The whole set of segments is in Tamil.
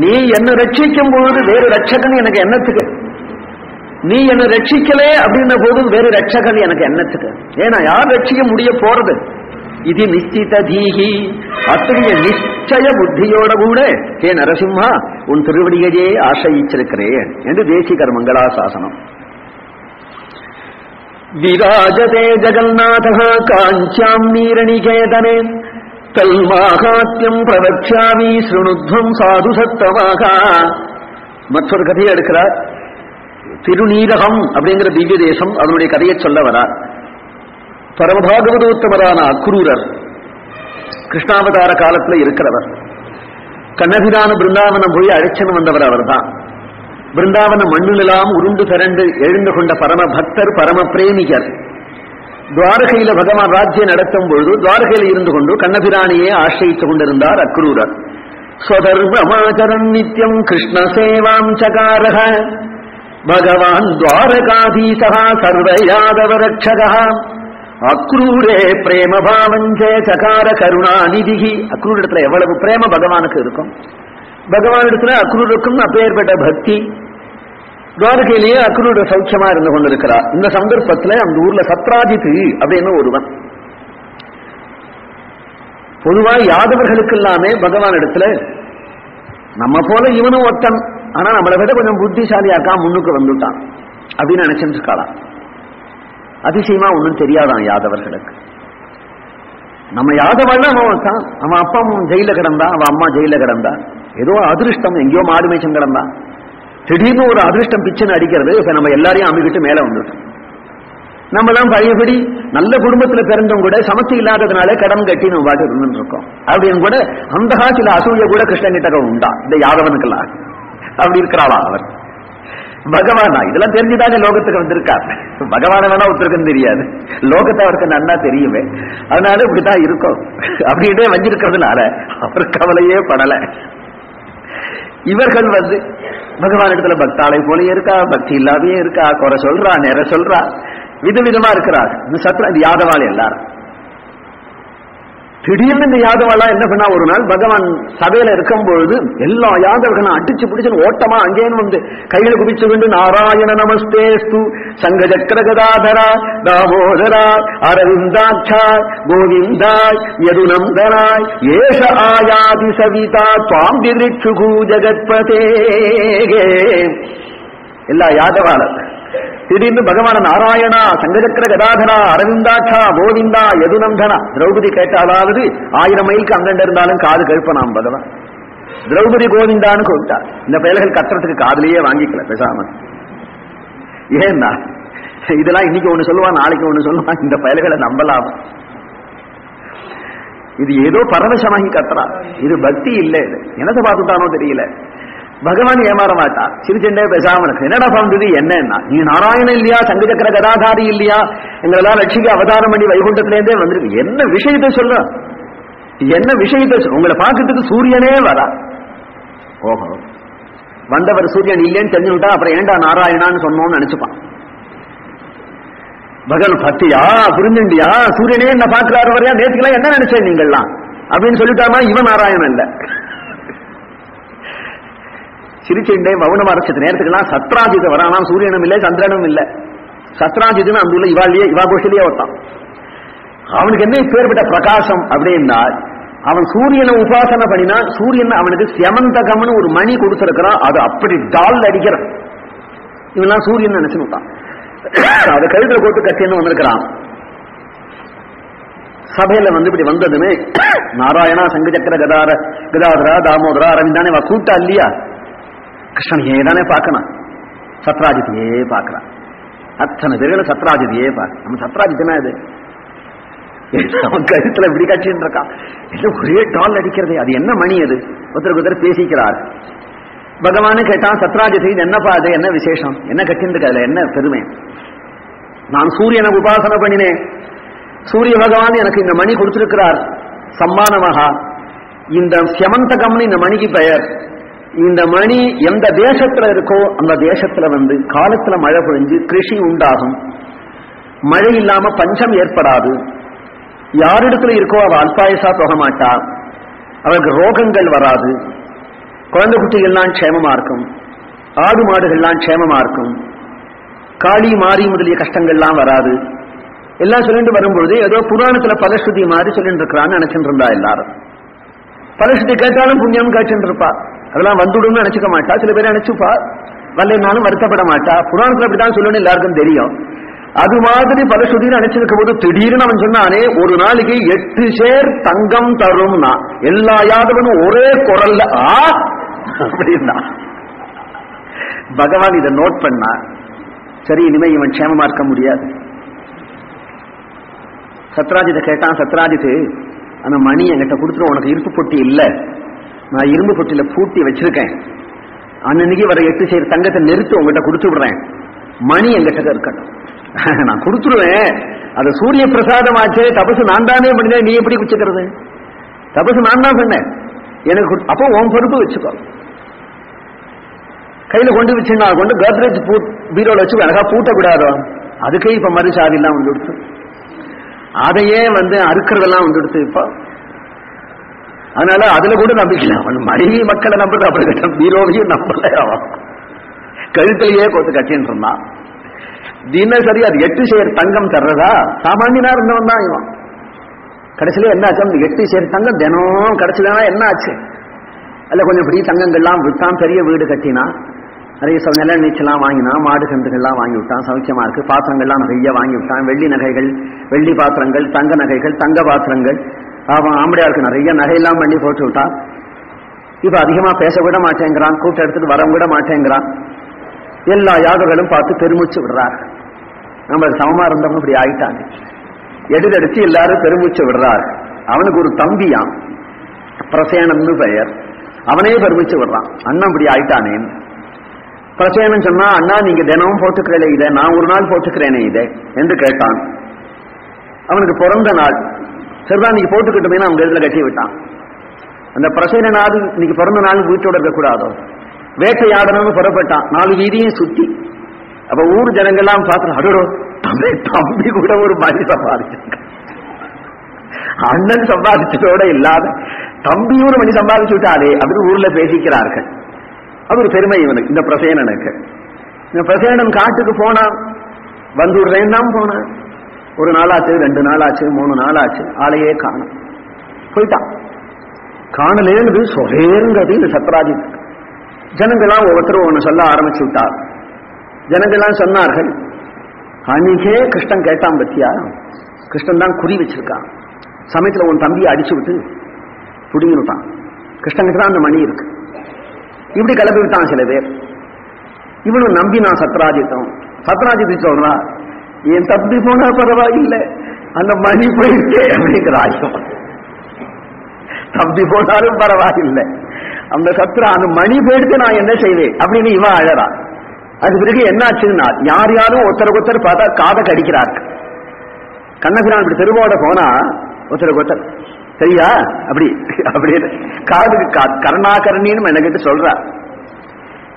நீ என்ன ரட்சிக்கும் போது வேறு ரட்சகன் எனக்கு என்னத்துக்கு? நீ என்ன ரட்சிக்கலே அப்படின்ன போது வேறு ரட்சகன் எனக்கு என்னத்துக்கு? ஏன்னா யார் ரட்சிக்க முடிய போறது? இது நிச்சித தீகி. அத்தகைய நிச்சய புத்தியோட கூட ஹே நரசிம்மா உன் திருவடியையே ஆசிரிச்சிருக்கிறேன் என்று தேசிகர் மங்களாசாசனம். விராஜதே ஜெகநாத காஞ்சாம் நீரணிகேதனே. தல்மாகாத்தியம் பிரவக்ஷாமி சிருணுத்வம் சாது சத்தமாக மற்றொரு கதையை எடுக்கிறார். திருநீரகம் அப்படிங்கிற திவ்ய தேசம் அதனுடைய கதையை சொல்ல வரார். பரமபாகவதோத்தமரான அக்ரூரர் கிருஷ்ணாவதார காலத்துல இருக்கிறவர். கண்ணபிரான பிருந்தாவனம் போய் அழைச்சன் வந்தவர் அவர்தான். பிருந்தாவன மண்ணிலெல்லாம் உருண்டு திரண்டு எழுந்து கொண்ட பரம பக்தர் பரம பிரேமிகர். துவாரகையில பகவான் ராஜ்யம் நடத்தும் பொழுது துவாரகையில் இருந்து கொண்டு கண்ணபிராணியே ஆசிரித்துக் கொண்டிருந்தார் அக்ரூரர் ஸ்வதர்மமாச்சரன் நித்யம் கிருஷ்ண சேவாம் சகாரக பகவான் துவாரகாதீசா சர்வ யாதவ ரட்சகா அக்ரூரே பிரேம பாவஞ்சே சகார கருணாநிதிகி அக்ரூரிடத்துல எவ்வளவு பிரேம பகவானுக்கு இருக்கும் பகவானிடத்துல அக்ரூருக்கும் அப்பேற்பட்ட பக்தி துவாரகையிலேயே அக்ரூர சௌக்கியமா இருந்து கொண்டிருக்கிறார். இந்த சந்தர்ப்பத்துல அந்த ஊர்ல சத்ராஜித் அப்படின்னு ஒருவன். பொதுவா யாதவர்களுக்கு எல்லாமே பகவான் இடத்துல நம்ம போல இவனும் ஒத்தன். ஆனா நம்மளை விட கொஞ்சம் புத்திசாலியா இருக்கான் முன்னுக்கு வந்துட்டான் அப்படின்னு நினைச்சிட்டு இருக்காளாம். அதிசயமா ஒன்றும் தெரியாதான் யாதவர்களுக்கு. நம்ம யாதவன் அவன் ஒருத்தன். அவன் அப்பா ஜெயில கிடந்தா அவன் அம்மா ஜெயில கிடந்தா. ஏதோ அதிருஷ்டம் எங்கேயோ மாடு மேய்ச்சம் கிடந்தா. திடீர்னு ஒரு அதிர்ஷ்டம் பிச்சுன்னு அடிக்கிறது இப்ப நம்ம எல்லாரையும் அமைக்கிட்டு மேல வந்துட்டோம் நம்ம எல்லாம் பழையபடி நல்ல குடும்பத்துல பிறந்தும் கூட சமத்து இல்லாததுனால கடன் கட்டி நம்ம பாட்டு இருந்துட்டு இருக்கோம். அப்படின்னு கூட அந்த சில அசூய கூட கிருஷ்ணன் கிட்ட உண்டா? இந்த யாதவனுக்கெல்லாம். அப்படி இருக்கிறாளா அவர் பகவானா இதெல்லாம் தெரிஞ்சுதானே லோகத்துக்கு வந்திருக்கார். பகவான வேணா ஒருத்தருக்குன்னு தெரியாது. லோகத்தை அவருக்கு நன்னா தெரியுமே. அதனால இப்படிதான் இருக்கும். அப்படின்ட்டே வஞ்சிருக்கிறதுனால அவர் கவலையே படல. இவர்கள் வந்து பகவான் இடத்துல பக்தாளை போல இருக்கா? பக்தி இல்லாதே இருக்கா? குறை சொல்றா நேர சொல்றா? விதவிதமா இருக்கிறார். இந்த சத்ரா யாதவாள் எல்லாரும். திடீர்னு இந்த யாதவெல்லாம் என்ன பண்ணா? ஒரு நாள் பகவான் சபையில இருக்கும் பொழுது எல்லா யாதவர்களும் அடிச்சு பிடிச்சு ஓட்டமா அங்கேயும் வந்து கையில குபிச்சு கொண்டு நாராயண நமஸ்தேஸ்து சங்க சக்கர கதாதரா தாமோதரா அரவிந்தாட்சா கோவிந்தாய் யதுநந்தனாய் ஏஷ ஆயாதி சவிதா துவாம் திரிச்சுகு ஜெகத்பதே. எல்லா யாதவாளர்கள் திடீர்னு பகவான நாராயணா சங்கச்சக்கர கதாதனா அரவிந்தாட்சா கோவிந்தா யதுநந்தனா திரௌபதி கேட்டாலாவது ஆயிரம் மைலுக்கு அங்கண்ட இருந்தாலும் காது கேட்பனாம் பகவான். திரௌபதி கோவிந்தான்னு கூப்பிட்டா இந்த பயல்கள் கத்துறதுக்கு காதலையே வாங்கிக்கல பேசாம. ஏன்னா இதெல்லாம் இன்னைக்கு ஒண்ணு சொல்லுவான் நாளைக்கு ஒண்ணு சொல்லுவான் இந்த பயல்களை நம்பலாம்? இது ஏதோ பரவசமாகி கத்துறா இது பக்தி இல்லை இது. என்னத்தை பார்த்துட்டானோ தெரியல. பகவான் ஏமாற மாட்டான் சிரிச்செண்டே பேசாம இருக்கு என்னடா பண்றது என்னன்னா நீ நாராயணன் இல்லையா சங்கச்சக்கர கதாதாரி இல்லையா எங்களெல்லாம் லட்சிக்கு அவதாரம் பண்ணி வைகுண்டத்திலேருந்தே வந்திருக்கு என்ன விஷயத்த சொல்ற என்ன விஷயத்த உங்களை பார்க்கறதுக்கு சூரியனே வரா ஓஹோ வந்தவர் சூரியன் இல்லைன்னு தெரிஞ்சுட்டா அப்புறம் ஏண்டா நாராயணான்னு சொன்னோம்னு நினைச்சுப்பான் பகவான் பத்தியா புரிஞ்சுண்டியா சூரியனே என்ன பாக்குறாரு வரையா நேற்றுக்கெல்லாம் என்ன நினைச்சேன் நீங்கள்லாம் அப்படின்னு சொல்லிட்டாமா இவன் நாராயணன் இல்லை சிரிச்சுண்டே மௌனமா அரசத்து நேரத்துக்கெல்லாம் சத்ராஜித வரானாம். சூரியனும் இல்லை சந்திரனும் இல்லை. சத்ராஜித்னு அந்த உள்ள இவாளியே இவா கோஷிலேயே ஒருத்தான். அவனுக்கு என்ன பேர்பட்ட பிரகாசம் அப்படின்னா அவன் சூரியனை உபாசனை பண்ணினா சூரியன் அவனுக்கு செமந்தகம்னு ஒரு மணி கொடுத்திருக்கிறான் அது அப்படி டால் அடிக்கிறான். இவெல்லாம் சூரியன் நினைச்சு விட்டான். அதை கழுத்துல போட்டு கட்டின்னு வந்திருக்கிறான். சபையில வந்து இப்படி வந்ததுமே நாராயணா சங்க சக்கர கதார கதாதரா தாமோதரா அரவிந்தானே கூட்டா இல்லையா? கிருஷ்ணனையே தானே பார்க்கணும் சத்ராஜித்தையே பார்க்கிறான் அத்தனை பேர்களை சத்ராஜித்தையே பார்க்க நம்ம சத்ராஜித்தனா இது அவன் கருத்துல இப்படி கட்சின்னு இருக்கான் என்ன ஒரே டால் அடிக்கிறது அது என்ன மணி அது ஒருத்தருக்கு ஒருத்தர் பேசிக்கிறார் பகவானு கேட்டான் சத்ராஜித்தை என்னப்பா அது என்ன விசேஷம் என்ன கட்டின்னு அதுல என்ன பெருமை நான் சூரியனை உபாசனை பண்ணினேன் சூரிய பகவான் எனக்கு இந்த மணி கொடுத்திருக்கிறார் சம்மானமாக இந்த செமந்தகம்னு இந்த மணிக்கு பெயர் இந்த மணி எந்த தேசத்துல இருக்கோ அந்த தேசத்துல வந்து காலத்துல மழை பொழிஞ்சு கிருஷி உண்டாகும். மழை இல்லாம பஞ்சம் ஏற்படாது. யாரிடத்துல இருக்கோ அவ அல்பாயசா போக மாட்டா. அவருக்கு ரோகங்கள் வராது. குழந்தை குட்டிகள்லாம் க்ஷேமமா இருக்கும். ஆடு மாடுகள்லாம் க்ஷேமமா இருக்கும். காளி மாறி முதலிய கஷ்டங்கள்லாம் வராது. எல்லாம் சொல்லிட்டு வரும்பொழுது ஏதோ புராணத்துல பலஸ்ருதி மாதிரி சொல்லிட்டு இருக்கிறான்னு நினைச்சிட்டு இருந்தா எல்லாரும். பலஸ்ருதி கேட்டாலும் புண்ணியம் கேட்டுருப்பா அதெல்லாம் வந்துடும் நினைச்சுக்க மாட்டா. சில பேர் நினைச்சுப்பா. வரலைனாலும் வருத்தப்பட மாட்டா. புராணத்துல அப்படித்தான் சொல்லணும்னு எல்லாருக்கும் தெரியும். அது மாதிரி பலஸ்ருதின்னு நினைச்சிருக்கும் போது திடீர்னு அவன் சொன்னானே ஒரு நாளைக்கு எட்டு சேர் தங்கம் தரும்னா எல்லா யாதவனும் ஒரே குரல்ல ஆ? அப்படின்னா. பகவான் இதை நோட் பண்ணா சரி இனிமே இவன் க்ஷேமமா இருக்க முடியாது. சத்ராஜித கேட்டான் சத்ராஜித் அந்த மணி என்கிட்ட கொடுத்துட்டு உனக்கு இருப்பு பொட்டி இல்ல. நான் இரும்பு பொட்டியில பூட்டி வச்சிருக்கேன். அன்னன்னைக்கு வர எட்டு செய்யற தங்கத்தை நெருத்து உங்ககிட்ட கொடுத்து விடுறேன். மணி எங்கிட்ட இருக்கட்டும். நான் கொடுத்துருவேன். அது சூரிய பிரசாதம் ஆச்சு தபசு நான் தானே பண்ணினேன் நீ எப்படி வச்சுக்கிறது தபசு நான் தான் பண்ணேன். எனக்கு அப்போ உன் பொறுப்பு வச்சுக்கோ. கையில கொண்டு வச்சுன்னா கொண்டு கோத்ரேஜ் பூ பீரோல வச்சு அழகா பூட்டக்கூடாதோ? அதுக்கே இப்ப மறுசாதி எல்லாம் வந்து கொடுத்து அதையே வந்து அறுக்கிறதெல்லாம் வந்து கொடுத்து இப்போ அதனால அதுல கூட நம்பிக்கல அவன் மனைவி மக்களை நம்புறது அப்படி கட்டம் பீரோவையும் நம்பல அவன். கழுத்திலேயே கொத்து கட்சின்னு சொன்னான். தினசரி அது எட்டு சேர் தங்கம் தர்றதா? சாமானியனா இருந்தவன் தான் இவன். கடைசியில என்ன ஆச்சு? எட்டு சேர் தங்கம் தினம் கிடைச்சதுனா என்ன ஆச்சு? அதுல கொஞ்சம் பெரிய தங்கங்கள்லாம் விட்டான் பெரிய வீடு கட்டினான். நிறைய ச- நில நீச்சலாம் வாங்கினான். மாடு கன்றுகள்லாம் வாங்கி விட்டான். சௌக்கியமா இருக்கு. பாத்திரங்கள்லாம் நிறைய வாங்கி விட்டான். வெள்ளி நகைகள் வெள்ளி பாத்திரங்கள் தங்க நகைகள் தங்க பாத்திரங்கள். அவன் ஆம்படியாருக்கு நிறைய நகையெல்லாம் பண்ணி போட்டு விட்டான் இப்ப அதிகமா பேச விட மாட்டேங்கிறான் கூட்ட எடுத்துட்டு வர விட மாட்டேங்கிறான். எல்லா யாதவர்களும் பார்த்து பெருமூச்சு விடுறார். நம்ம சமமா இருந்தவங்க இப்படி ஆயிட்டாங்க. எடுதடிச்சு எல்லாரும் பெருமூச்சு விடுறார். அவனுக்கு ஒரு தம்பியான் பிரசேனம்னு பெயர். அவனே பெருமிச்சு விடுறான். அண்ணன் இப்படி ஆயிட்டானே. பிரசேனம் சொன்னா அண்ணா நீங்க தினமும் போட்டுக்கிறேன் இதை நான் ஒரு நாள் போட்டுக்கிறேனே இதை என்று கேட்டான். அவனுக்கு பிறந்த நாள் சரிதான் நீங்க போட்டுக்கிட்டுமே அவங்க இடத்துல கட்டி விட்டான். அந்த பிரசேனாவது இன்னைக்கு பிறந்த நாள் வீட்டோட இருக்கக்கூடாதோ? வேட்டையாடணும்னு புறப்பட்டான். நாலு வீதியும் சுத்தி. அப்ப ஊர் ஜனங்கள்லாம் பார்த்து அடடோ தம்பி தம்பி கூட ஒரு மாதிரி சம்பாதிச்சிருக்க அண்ணன் சம்பாதிச்சதோட இல்லாத தம்பியும் ஒரு மணி சம்பாதிச்சு விட்டாரே அப்படின்னு ஊர்ல பேசிக்கிறார்கள். அது ஒரு பெருமை இவனுக்கு இந்த பிரசேனனுக்கு. இந்த பிரசேனன் காட்டுக்கு போனான். வந்துடுறேன் தான் போனான். ஒரு நாளாச்சு ரெண்டு நாளாச்சு மூணு நாளாச்சு ஆளையே காணும். போயிட்டான். காணலேன்னு சொரேங்கிறது இந்த சத்ராஜித் ஜனங்கள்லாம் ஒவ்வொருத்தரும் ஒன்று சொல்ல ஆரம்பிச்சு விட்டார் ஜனங்கள்லாம் சொன்னார்கள் அன்னைக்கே கிருஷ்ணன் கேட்டான் பத்தியா? கிருஷ்ணன் தான் குறி வச்சிருக்கான். சமயத்தில் உன் தம்பியை அடிச்சு விட்டு புடிங்கிட்டான் கிருஷ்ணனுக்கு தான் அந்த மணி இருக்கு. இப்படி கிளப்பி விட்டான் சில பேர். இவனும் நம்பி நான் சத்ராஜித்தம் சத்ராஜித்து சொல்றான் என் தப்பி போனா பரவாயில்லை. அந்த மணி போயிருக்கே. அப்படிங்கிறாயும் தப்பி போனாலும் பரவாயில்லை. அந்த சத்ரா அந்த மணி போயிடுத்து நான் என்ன செய்வேன்? அப்படின்னு இவன் அழறா. அது பிறகு என்னாச்சுன்னா யார் யாரும் ஒருத்தருக்கு ஒருத்தர் பார்த்தா காதை கடிக்கிறார்கள் கண்ணபிரான் இப்படி தெருவோட போனா ஒருத்தருக்கு ஒருத்தர் சரியா? அப்படி அப்படின்னு. காதுக்கு கா- கருணாகரணின்னு எனக்கு சொல்றா.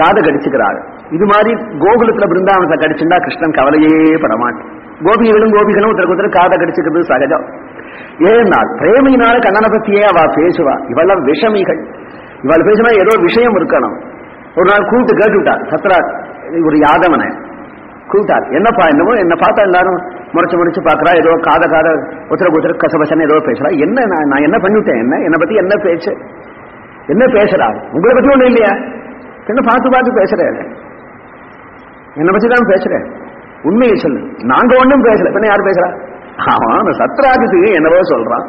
காதை கடிச்சுக்கிறாள். இது மாதிரி கோகுலத்துல பிருந்தாவனத்தை கடிச்சுண்டா கிருஷ்ணன் கவலையே படமாட்டான். கோபிகளும் கோபிகளும் ஒருத்தருக்கு ஒருத்தர் காதை கடிச்சுக்கிறது சகஜம். ஏனால் பிரேமையினால கண்ணனை பத்தியே அவ பேசுவா. இவெல்லாம் விஷமிகள். இவள் பேசினா ஏதோ விஷயம் இருக்கணும். ஒரு நாள் கூப்பிட்டு கேட்டுவிட்டா சத்ரா ஒரு யாதவனை. கூப்பிட்டார். என்னப்பா என்னமோ என்ன பார்த்தா எல்லாரும் முறைச்சு முறைச்சு பாக்குறா ஏதோ காத காத ஒருத்தருக்கு ஒருத்தர் கசபசன்னு ஏதோ பேசுறா. என்ன நான் நான் என்ன பண்ணிவிட்டேன்? என்ன? என்னை பத்தி என்ன பேச்சு? என்ன பேசுறா? உங்களை பத்தி ஒண்ணு இல்லையா? என்ன பார்த்து பார்த்து பேசுறேன் என்னை பத்தி தான் பேசுறேன் உண்மையை சொல்லு. நாங்க ஒண்ணும் பேசல. பின்ன யார் பேசுறா? அவன் அந்த சத்ராஜித்துக்கு என்னவோ சொல்றான்.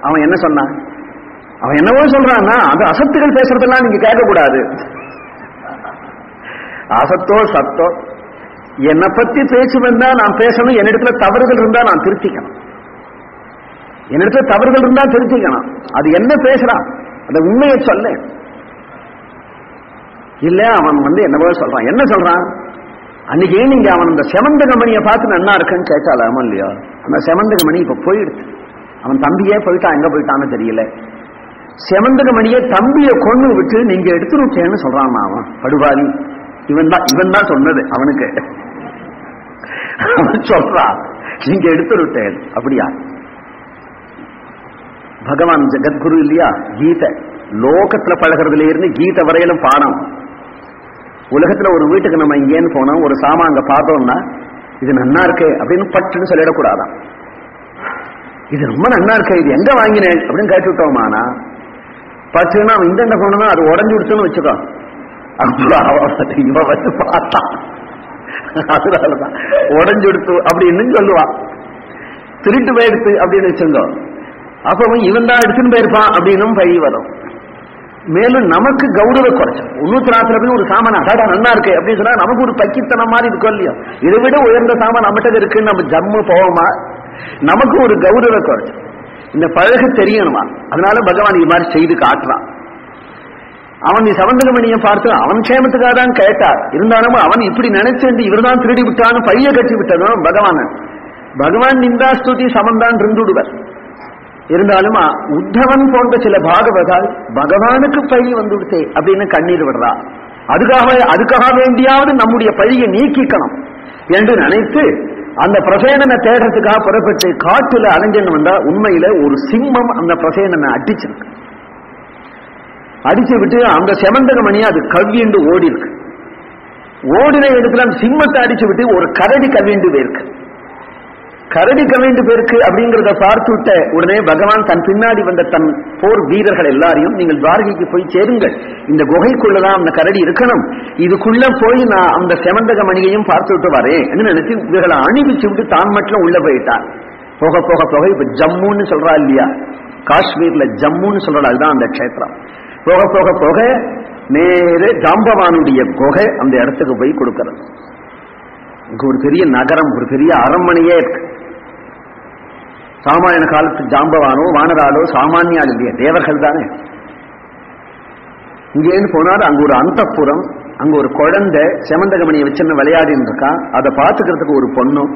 அவன் என்ன சொன்னான்? அவன் என்னவோ சொல்றான்னா அது அசத்துகள் பேசுறதெல்லாம் நீங்க கேட்கக்கூடாது. அசத்தோ சத்தோ. என்னை பத்தி பேச்சு வந்தா நான் பேசணும். என்னிடத்துல தவறுகள் இருந்தா நான் திருத்திக்கணும். என்னிடத்துல தவறுகள் இருந்தா திருத்திக்கணும். அது என்ன பேசுறான்? அந்த உண்மையை சொல்லேன். இல்ல அவன் வந்து என்னவோ சொல்றான். என்ன சொல்றான்? அன்னைக்கு நீங்க அவன் அந்த செவந்த கம்பெனியை பார்த்து நன்னா இருக்குன்னு கேட்டாலாமா இல்லையா? அந்த செவந்த கம்பெனி இப்ப போயிடுச்சு அவன் தம்பியே போயிட்டான். எங்க போயிட்டான்னு தெரியல. செவந்தக மணியை தம்பியை கொண்டு விட்டு நீங்க எடுத்துருட்டேன்னு சொல்றான் அவன். படுவாரி இவன் தான் இவன் தான் சொன்னது அவனுக்கு. அவன் சொல்றான் நீங்க எடுத்துருட்டேன். அப்படியா? பகவான் ஜெகத்குரு இல்லையா? கீதை. லோகத்துல பழகிறதுல இருந்து கீதை வரையிலும் பாடம். உலகத்துல ஒரு வீட்டுக்கு நம்ம இங்கேன்னு போனோம் ஒரு சாமான் அங்க பார்த்தோம்னா இது நன்னா இருக்கே அப்படின்னு பட்டுன்னு சொல்லிடக்கூடாதான். இது ரொம்ப நன்னா இருக்கே இது எங்க வாங்கினேன் அப்படின்னு கேட்டு விட்டோமானா பட்டுன்னா அவன் இந்த போனா அது உடஞ்சு விடுச்சுன்னு வச்சுக்கோ. அப்ப அவன் இவன் வந்து பார்த்தான். அதனாலதான் உடஞ்சு எடுத்து அப்படின்னு சொல்லுவான். திருட்டு போயிடுத்து அப்படின்னு வச்சிருந்தோம். அப்ப இவன் தான் எடுத்துன்னு போயிருப்பான் அப்படின்னும் பழி வரும். மேலும் நமக்கு கௌரவ குறைச்சல். முன்னூத்தி நாற்பது ஒரு சாமான் அடாடா நல்லா இருக்கு அப்படின்னு சொன்னா நமக்கு ஒரு பக்கித்தனம் மாதிரி இருக்கும் இல்லையா? இதை விட உயர்ந்த சாமான் நம்மகிட்ட இருக்குன்னு நம்ம ஜம்மு போவோமா? நமக்கு ஒரு கௌரவ குறைச்சல். இந்த பழக தெரியணுமா? அதனால பகவான் இது மாதிரி செய்து காட்டுறான். அவன் நீ சவந்தகமணியை பார்த்து அவன் க்ஷேமத்துக்காக தான் கேட்டார். இருந்தாலும் அவன் இப்படி நினைச்சிருந்து இவர் தான் திருடி விட்டான்னு பைய கட்டி விட்டதும் பகவான் பகவான் நிந்தா ஸ்துதி சமந்தான் இருந்துடுவர். இருந்தாலும் உத்தவன் போன்ற சில பாகவதால் பகவானுக்கு பழி வந்துடுத்தே அப்படின்னு கண்ணீர் விடுறா. அதுக்காக அதுக்காக வேண்டியாவது நம்முடைய பழியை நீக்கிக்கணும் என்று நினைத்து அந்த பிரசேனனை தேடுறதுக்காக புறப்பட்டு காட்டுல அலைஞ்சன்னு வந்தா உண்மையில ஒரு சிம்மம் அந்த பிரசேனனை அடிச்சிருக்கு. அடிச்சு விட்டு அந்த செவந்தக மணியை அது கவ்விண்டு ஓடி இருக்கு ஓடின இடத்துல அந்த சிம்மத்தை அடிச்சு விட்டு ஒரு கரடி கவ்விண்டு போயிருக்கு. கரடி கவிழ்ந்து போயிருக்கு அப்படிங்கிறத பார்த்து விட்ட உடனே பகவான் தன் பின்னாடி வந்த தன் போர் வீரர்கள் எல்லாரையும் நீங்கள் துவாரகைக்கு போய் சேருங்கள். இந்த குகைக்குள்ளதான் அந்த கரடி இருக்கணும். இதுக்குள்ள போய் நான் அந்த செவந்தக மணியையும் பார்த்து விட்டு வரேன் நினைச்சு இவர்களை அணிவிச்சு விட்டு தான் மட்டும் உள்ள போயிட்டான் போக போக போக இப்ப ஜம்முன்னு சொல்றா இல்லையா? காஷ்மீர்ல ஜம்முன்னு சொல்றா அதுதான் அந்த க்ஷேத்திரம். போக போக போக நேரு ஜாம்பவானுடைய குகை அந்த இடத்துக்கு போய் கொடுக்கறது. இங்க ஒரு பெரிய நகரம் ஒரு பெரிய அரண்மனையே இருக்கு. சாமானிய காலத்து ஜாம்பவானோ வானராலோ சாமானியால் இல்லையா தேவர்கள் தானே. இங்கேருந்து போனாலும் அங்க ஒரு அந்தப்புறம் அங்க ஒரு குழந்தை செமந்தகமணியை வச்சுன்னு விளையாடின்னு இருக்கான் அதை பார்த்துக்கிறதுக்கு ஒரு பொண்ணும்